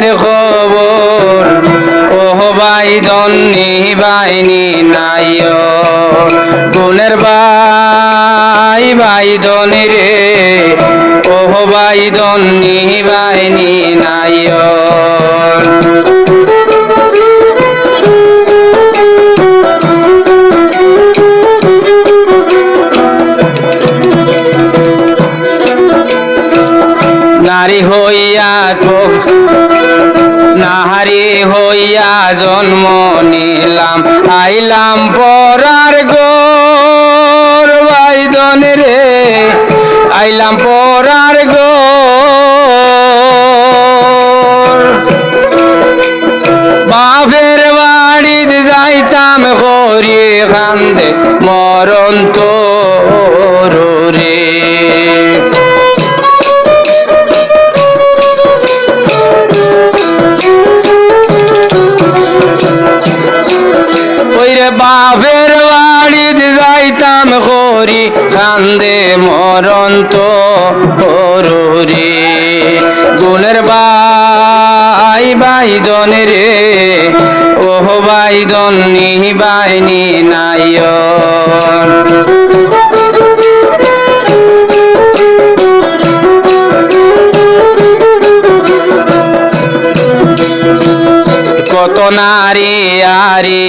গুণের খবর। ওহ ভাই দন্নি বাইনি নাইয় গুণের ভাই ভাই, ধনী রে। ওহ ভাই দন্নি বাইনি নাইয় নারী হইয়া নাহারি হইয়া জন্ম নিলাম আইলাম পরার গোর বাপের বাড়িতে যাইতাম করি কান্দে মরণ তো রে গুণের বাই বাইদন রে, ওহ বাইদন নি বাইনি নাইয় কত নারী আরি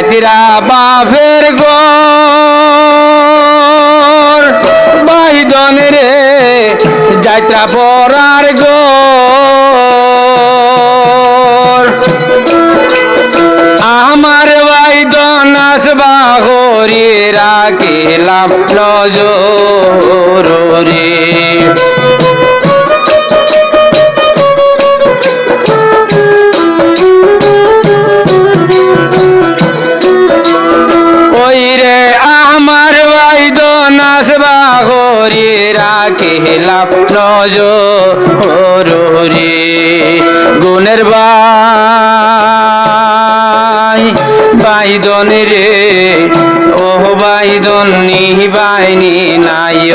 জাতিরা বাপের গোর বাইদন রে যাত্রা পরার গোর আমার বাইদন আসবা হরি রাখিলাম নজর। রে গুণের বাই, বাইদন রে ও বাইদন নি, বাইনি নাইয়।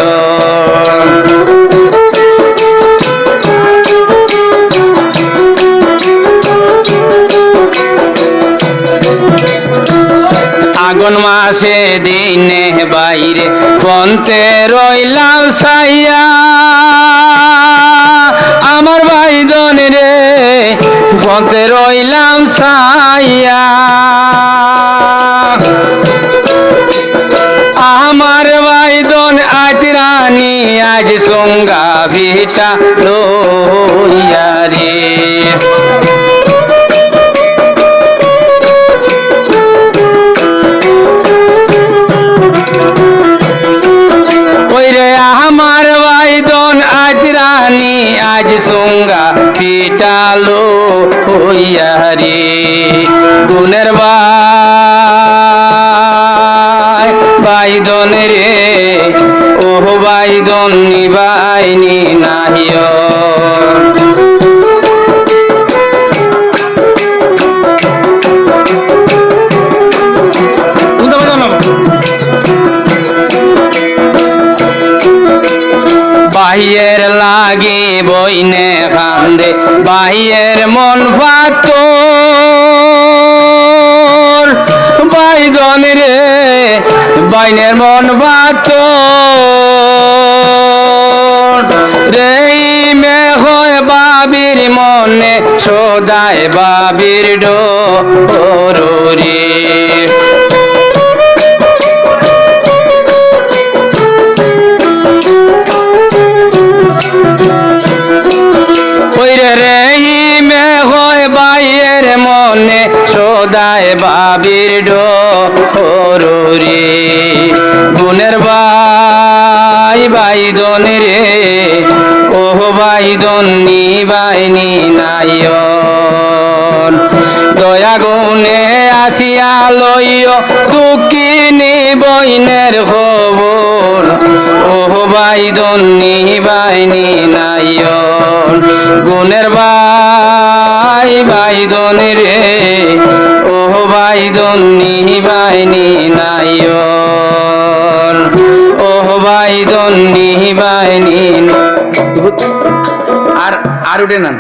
আগুন মাসে দিনে বাইরে পন্তে রইলাম সাইয়া আমার ভাই রে পথে রইলাম সাইয়া আমার ভাইজন আজ রানী, আজ সঙ্গা ভিটা লইয়া। পিটালো হইয়া রে গুণের বাই বাইদন রে। ও বাইদন নিবাইনি নাহিয়। বাহিয়ের লাগে বইনে কান্দে বাহিয়ের মন পাত বাইদন রে, বাইনের মন পাত রে মে হয় বাবির মনে সদায় বাবির ডোর সদায় বাবির ডোরে গুণের বাই বাইদন রে ও বাইদন নি বাইনি নাইয়ন দয়া গুণে আসিয়া লইয় দুঃখিনী বইনের খবর। ও বাইদন নি বাইনি নাইয়ন গুণের বাই বাইদন রে বাইনি নাইয়র ও ভাই দন্ডি বাইনি আর আর উঠে না